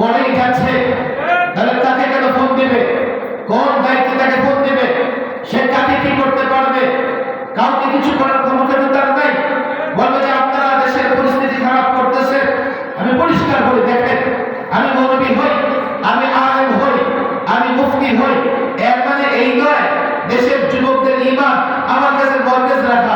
করেই যাচ্ছে তাহলে তাকে কেন ফোন দিবে? কোন দায়িত্বে তাকে ফোন দিবে? সে কাকে কি করতে পারবে? কাউকে কিছু করার ক্ষমতা তো তার নাই। বলবে যে আপনারা দেশের পরিস্থিতি খারাপ করতেছে। আমি পরিষ্কার বলি, দেখেন, আমি মৌলবী হই, আমি আলেম হই, আমি মুফতি হই। এর মানে এই নয়, দেশের যুবকদের ইমান আমার কাছে বরগেজ রাখা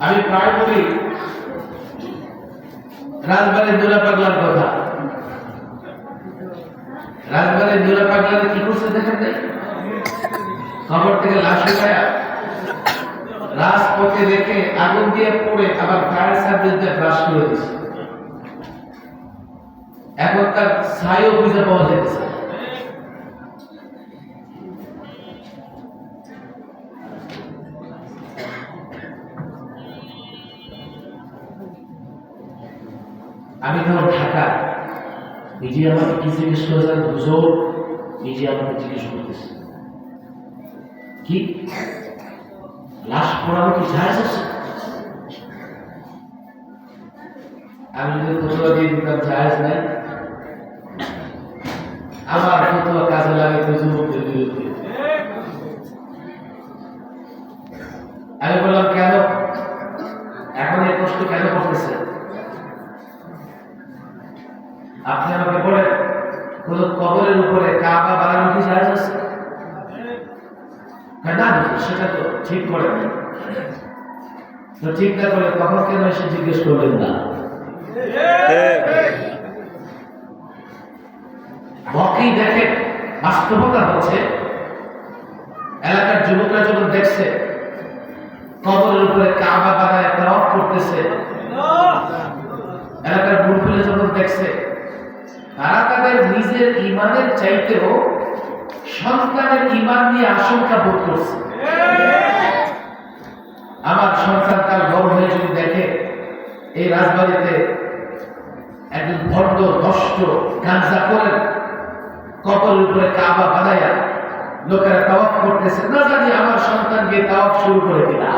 আমি প্রায় বলি, রাজবাড়ির দুরা পাগলার কথা। রাজবাড়ির দুরা পাগলার কি করছে দেখেন নাই? খবর থেকে লাশ উঠায় রাজপথে রেখে আগুন দিয়ে পড়ে আবার ফায়ার সার্ভিস দিয়ে ব্রাশ করে দিচ্ছে এখন তার ছাইও খুঁজে পাওয়া যেতেছে আমি ধরো ঢাকা। নিজে আমাকে কি জিজ্ঞেস করেছেন হুজুর নিজে আমাকে জিজ্ঞেস করতেছে। কি? লাশ পড়ানো কি জায়জ আছে? আমি যদি ফতোয়া দিয়ে দিতাম, জায়জ নাই। আমার ফতোয়া কাজে লাগে যুবকদের বিরুদ্ধে আমি বললাম, কেন আমাকে কবরের উপরে কাবা বানানো কি আছে? না সেটা তো ঠিক করে তো ঠিক না করে তখন কেন এসে জিজ্ঞেস করবেন না? বকেই দেখে বাস্তবতা হচ্ছে, এলাকার যুবকরা যখন দেখছে, কবরের উপরে কাবা বানায় তাওয়াফ করতেছে, এলাকার বুড়ফুলে যখন দেখছে তারা তাদের নিজের ইমানের চাইতেও সন্তানের ইমান নিয়ে আশঙ্কা বোধ করছে। আমার সন্তান তার বড় হয়ে যদি দেখে, এই রাজবাড়িতে একজন ভণ্ড নষ্ট গাঞ্জা করেন কপলের উপরে কাবা বানাইয়া লোকেরা তাওয়াফ করতেছে, না জানি আমার সন্তান গিয়ে তাওয়াফ শুরু করে দিলা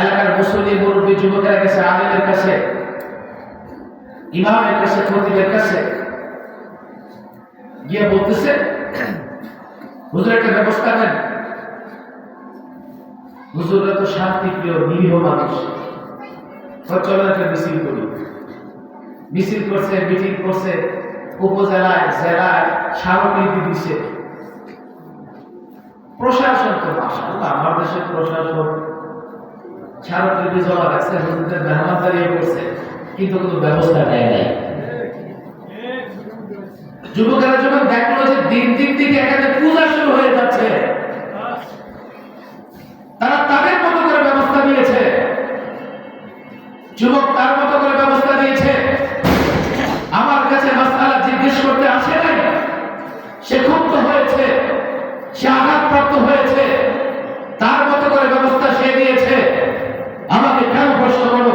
এলাকার মুসলিম মুরব্বী, যুবকেরা গেছে, আলেমের কাছে ইমামের কাছে, খতিবের কাছে গিয়ে বলতেছে, হুজুর একটা ব্যবস্থা নেন হুজুররা তো শান্তি প্রিয় নিরীহ মানুষ। চলো মিছিল করি। মিছিল করছে, মিটিং করছে, উপজেলায়, জেলায় স্মারকলিপি দিচ্ছে প্রশাসন তো মাসাল্লাহ আমার দেশের প্রশাসন স্মারকলিপি জমা রাখছে, হুজুরদের মেহমানদারি করছে কিন্তু কোনো ব্যবস্থা নেয় নাই। যুবকেরা যখন দেখল যে দিন দিন থেকে এখানে পূজা শুরু হয়ে যাচ্ছে, তারা তাদের মতো করে ব্যবস্থা নিয়েছে। যুবক তার মতো করে ব্যবস্থা নিয়েছে আমার কাছে মাসালা জিজ্ঞেস করতে আসে নাই সে ক্ষুব্ধ হয়েছে সে আঘাতপ্রাপ্ত হয়েছে তার মতো করে ব্যবস্থা সে নিয়েছে আমাকে কেন প্রশ্ন করো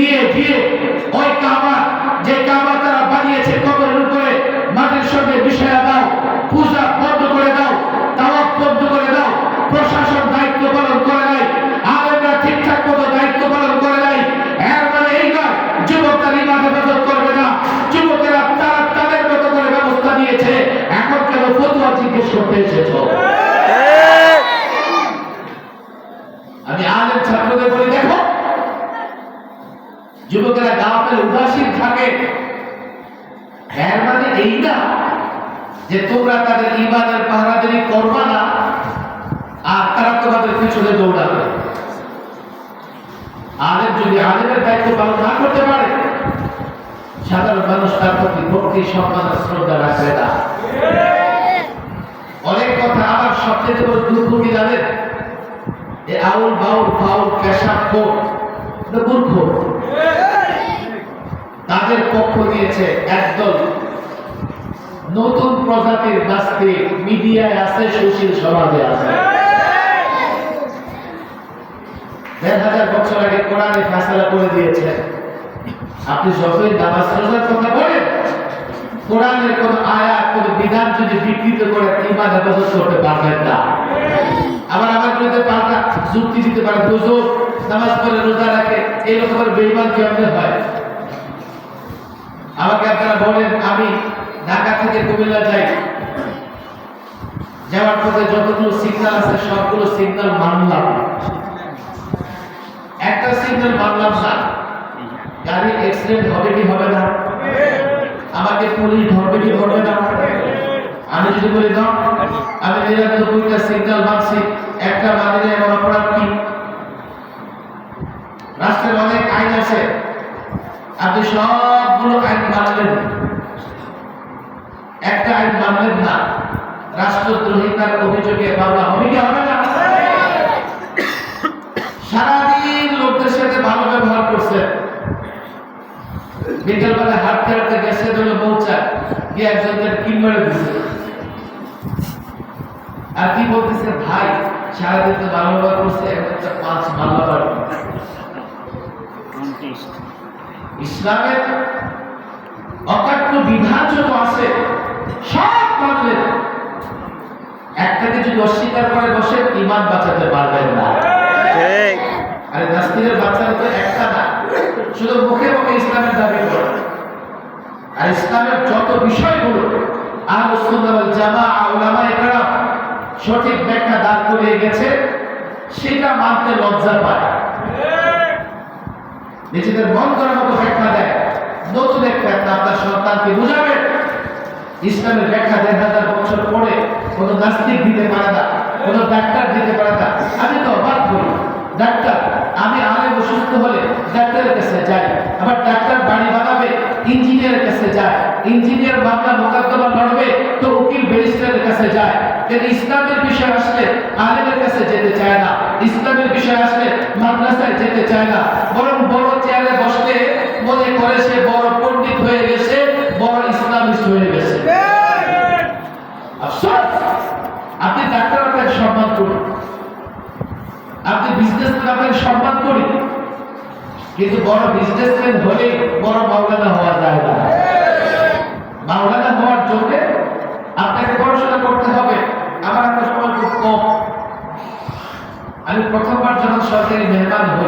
দিয়ে দিয়ে ওই কাবা, যে কাবা তারা বানিয়েছে কবরের উপরে, মাটির সঙ্গে মিশিয়ে দাও, পূজা বন্ধ করে দাও, তাওয়াফ বন্ধ করে দাও, প্রশাসন দায়িত্ব পালন করে নাই, আলেমরা ঠিকঠাক মতো দায়িত্ব পালন করে নাই। এর মানে এই নয় যুবকরা ইমান হেফাজত করবে না, যুবকেরা তারা তাদের মতো করে ব্যবস্থা নিয়েছে। এখন কেন ফতুয়া জিজ্ঞেস করতে এসেছ আমি আলেম ছাত্রদের বলি দেখো যুবকেরা গাফেল, উদাসীন থাকে। এর মানে এই না যে তোমরা তাদের ইমানের পাহারাদারি করবা না, আর তারা তোমাদের পিছনে দৌড়াবে। আলেম যদি আলেমের দায়িত্ব পালন না করতে পারে, সাধারণ মানুষ তার প্রতি ভক্তি, সম্মান শ্রদ্ধা রাখবে না। অনেক কথা আমার সবচেয়ে বড় দুঃখ জানেন? এ আউল বাউল ফাউল পেশাব খোর মূর্খ। তাদের পক্ষ নিয়েছে একদল নতুন প্রজাতির নাস্তিক মিডিয়ায় আছে, সুশীল সমাজে আছে। দেড় হাজার বছর আগে কোরআনে করে আপনি যতই কথা বলেন কোরআনের কোন আয়াত, কোন বিধান যদি বিকৃত করে ইমান করতে পারবেন না। আবার আমার বিরুদ্ধে পাল্টা যুক্তি দিতে পারে, হুজুর, নামাজ রোজা রাখে, এই রকমের বেইমান কেমনে হয়। আমাকে আপনারা বলেন, আমি ঢাকা থেকে কুমিল্লা যাই। যাওয়ার পথে যতগুলো সিগনাল আছে, সবগুলো সিগনাল মানলাম একটা সিগনাল মানলাম না। গাড়ির অ্যাক্সিডেন্ট হবে কি হবে না? আমাকে পুলিশ ধরবে কি ধরবে না? আমি যদি বলি, না, আমি নিরানব্বইটা সিগন্যাল মানছি একটা মানি না এমন অপরাধ কি? রাষ্ট্রের অনেক আইন আছে। আপনি সবগুলো আইন মানলেন একটা আইন মানলেন না রাষ্ট্রদ্রোহিতার অভিযোগে মামলা হবে কি হবে না? সারাদিন লোকদের সাথে ভালো ব্যবহার করছেন। বিকেলবেলা হাঁটতে হাঁটতে গেছে ধরে পৌঁছা গিয়ে একজনদের কিন মেরে দিচ্ছে আর কি বলতেছে? ভাই, সারাদিন তো ভালো ব্যবহার করছে একটা পাঁচ ভালো পারবে ইসলামের অকাট্য বিধান যত আছে সব মানলেন একটাকে যদি অস্বীকার করে বসে ইমান বাঁচাতে পারবেন না। আরে নাস্তিকের বাচ্চারা তো একটা না শুধু মুখে মুখে ইসলামের দাবি করে। আর ইসলামের যত বিষয়গুলো আহলে সুন্নাহ ওয়াল জামাআহ উলামা সঠিক ব্যাখ্যা দাঁড় করিয়ে গেছে সেটা মানতে লজ্জা পায়। নিজেদের মন করার মতো ব্যাখ্যা দেয়। নতুন এক ব্যাখ্যা আপনার সন্তানকে বুঝাবেন ইসলামের ব্যাখ্যা দেড় হাজার বছর পরে কোনো নাস্তিক দিতে পারে না, কোনো ডাক্তার দিতে পারে না। আমি তো অবাক করি ডাক্তার, আমি আলেম অসুস্থ হলে ডাক্তারের কাছে যাই। আবার ডাক্তার বাড়ি বানাবে, ইঞ্জিনিয়ারের কাছে যায়। ইঞ্জিনিয়ার মামলা মোকদ্দমা লড়বে, তো উকিল ব্যারিস্টারের কাছে যায়। কিন্তু ইসলামের বিষয় আসলে আলেমের কাছে যেতে চায় না। ইসলামের বিষয় আসলে মাদ্রাসায় যেতে চায় না। বরং বড় করে সে বড় পণ্ডিত হয়ে গেছে, বড় ইসলামিস্ট হয়ে গেছে। আপনি ডাক্তার আপনাকে সম্মান করুন আপনি বিজনেসম্যান আপনাকে সম্মান করি। কিন্তু বড় বিজনেসম্যান হলে বড় মাওলানা হওয়া যায় না। মাওলানা হওয়ার জন্য আপনাকে পড়াশোনা করতে হবে। আমার একটা সময় খুব কম। আমি প্রথমবার যখন সরকারি মেহমান হই